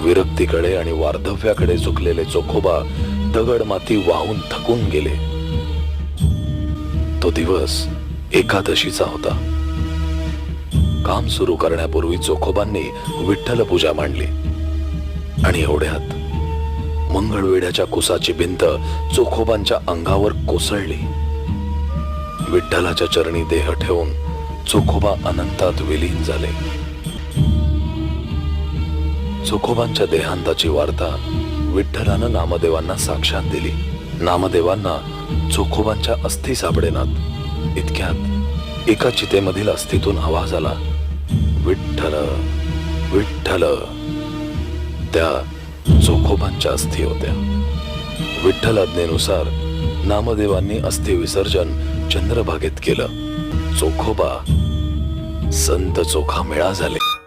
विरक्तीकडे आणि वार्धव्याकडे झुकलेले चोखोबा दगड माती वाहून थकून गेले. तो दिवस एकादशीचा होता. काम सुरू करण्यापूर्वी चोखोबांनी विठ्ठल पूजा मांडली. आणि एवढ्यात मंगळवेड्याच्या कुसाची भिंत चोखोबांच्या अंगावर कोसळली. विठ्ठलाच्या चरणी देह ठेवून चोखोबा अनंतात विलीन झाले. चोखोबांच्या देहांताची वार्ता विठ्ठलानं नामदेवांना साक्षात दिली. नामदेवांना चोखोबांच्या अस्थी सापडेनात. इतक्यात एका चितेमधील अस्थीतून आवाज आला. विठ्ठल विठ्ठल. त्या चोखोबांच्या अस्थी होत्या. विठ्ठल आज्ञेनुसार नामदेवांनी अस्थि विसर्जन चंद्रभागेत केलं. चोखोबा संत चोखा मेळा झाले.